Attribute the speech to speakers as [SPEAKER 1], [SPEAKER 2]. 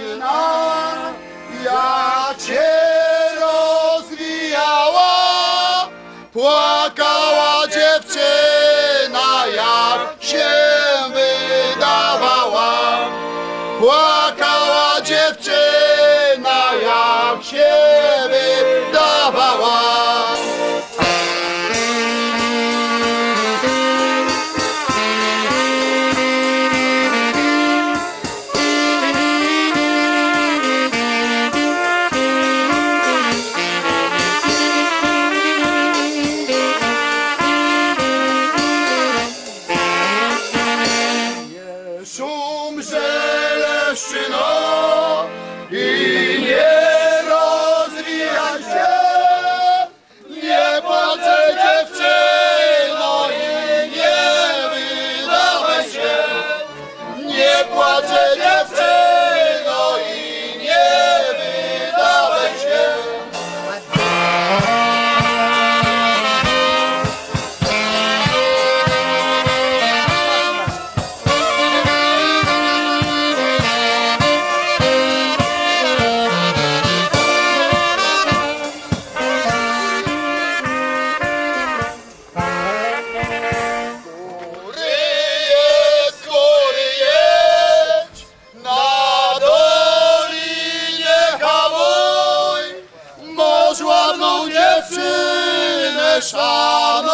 [SPEAKER 1] syna, ja cię rozwijała, płakała. płacę, nie שאַן